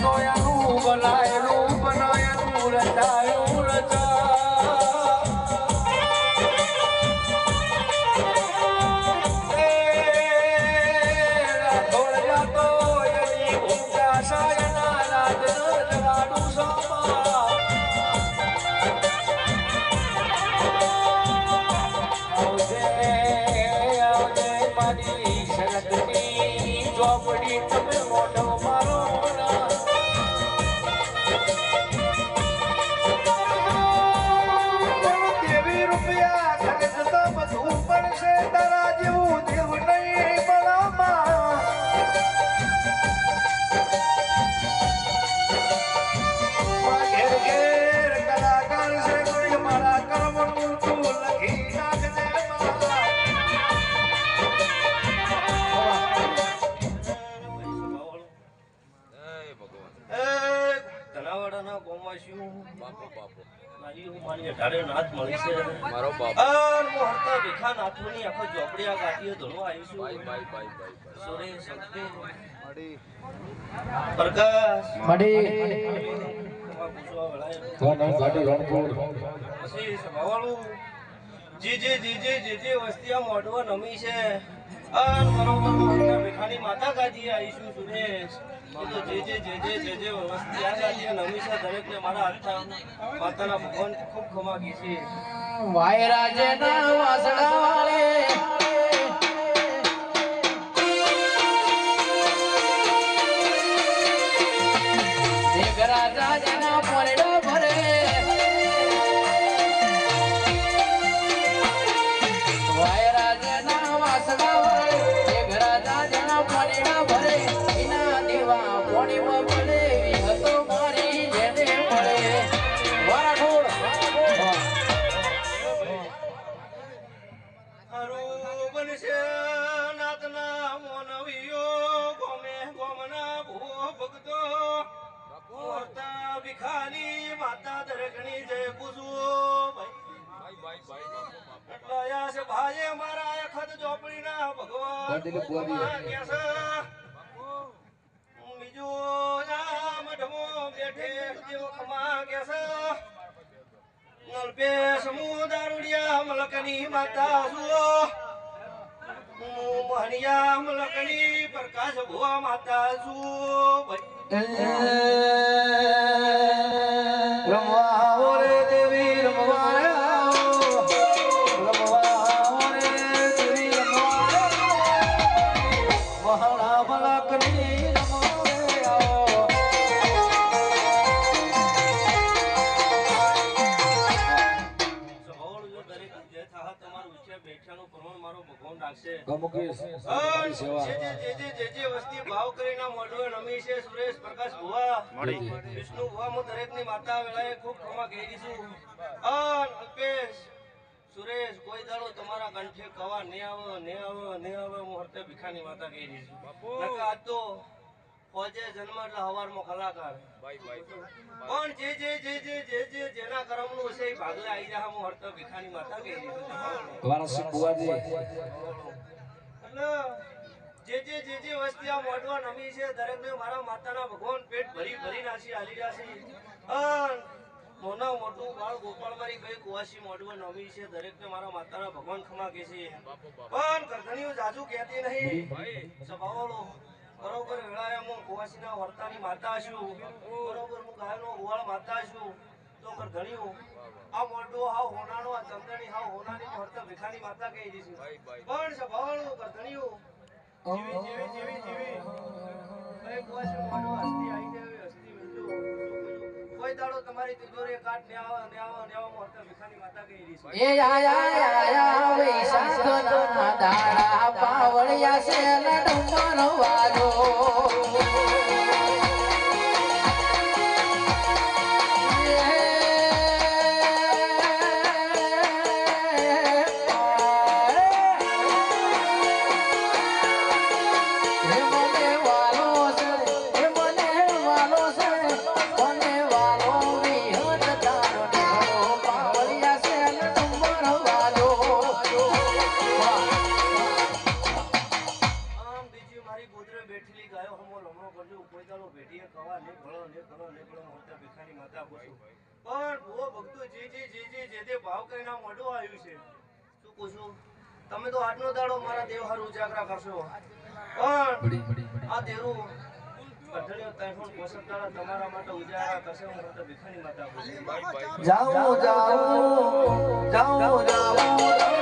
તો એનું બનાયેલું Thank you. મારી મારી મારો બાપ. અન હું હરતા ભીખા નાથોની આખો ઝોપડીયા ગાડીઓ ધણવા આવીશું bye bye bye bye Suresh Ankit, Prakash. મળી. તમારા પૂછવા ગાડી રણપુર પછી સભાવાળું જે જે જી જે જે જે વસ્તી મોઢવા નમી છે. આ બરોબર. ભીખાની માતા ગાજી આવીશું સુરેશ તો જે જે જે જે જે જે વસ્તી આ ગાજી નમી દરેકને મારા હાથના માતાના ભગવાન ખૂબ ખમાગી છે. વાયરાજના વાસડા વાળે. મેઘરાજા જેના પોરડા મારા ચોપડી ના ભગવાન. બીજું આ મઢમાં બેઠે દેવ ખમાગ્યા છે. નલપેશ હું દારૂડિયા મલકની માતા સુઓ મોહનિયા મલકની પ્રકાશ ભુવા માતા છું તમારું પ્રમાણ મારો ભગવાન રાખશે. ગમુકેશ અન જે જે જે જે જે જે વસ્તી ભાવ કરીને મોઢો નમી છે સુરેશ પ્રકાશ ભુવા. વિષ્ણુ ભુવા હું દરેકની માતા વેળાએ ખૂબ ક્ષમા કહી છું અન અલ્પેશ સુરેશ કોઈ દાડો તમારા કંઠે કવા ને આવો ને આવો ને આવો હું હરતે ભીખાની માતા કહી દઈશું. નકર આજ તો ફોજે જન્મ એટલે હવારમાં કલાકાર. પણ જે જે જે જે જે જે જેના કરમનું છે એ ભાગલે આવી જાય હું હરતો ભીખાની માતા કે વારસી બુવાજી એટલે જે જે જે જે વસ્તી આ મોઢવા નમી છે દરેકને મારા માતાના ભગવાન પેટ ભરી ભરી નાસી હાલી જાશે અન મોના મોટું બાળ ગોપાલ મારી ગઈ કુવાસી મોઢવા નમી છે દરેકને મારા માતાના ભગવાન ખમા કે છે. પણ કરધણીઓ જાજુ કહેતી નહીં. સભાવાળો બરોબર વેળાએ હું કુવાસીના વર્તાની માતા છું. બરોબર હું ગાયનો ગોવાળ માતા છું. તો કરધણીઓ આ મોટો હા હોનાનો આ ચંદણી હા હોનાની વર્તા ભીખાની માતા કહી દઈશું. પણ સભાવાળો કરધણીઓ જીવી જીવી જીવી જીવી. કઈ કુવાસી મોઢો હસ્તી આવી જાય કોઈ દાડો તમારી તિજોરી કાટ ને આવા ને આવા ને આવા પાવળિયા છે ડુંગર વાલો ગોદરે બેઠેલી ગાયો હમો રમણો કરજો દાડો ભેટીએ કવા ને ભળો ને ભળો ને ભળો મોટા ભેખાની માતા પૂછું. પણ ભૂવો ભક્તો જે જે જે જે જે તે ભાવ કરીને મોઢું આવ્યું છે. શું પૂછું? તમે તો આજનો દાડો મારા દેવ હાર ઉજાગરા કરશો. પણ આ દેરું જાઓ જાઓ જાઓ દાડા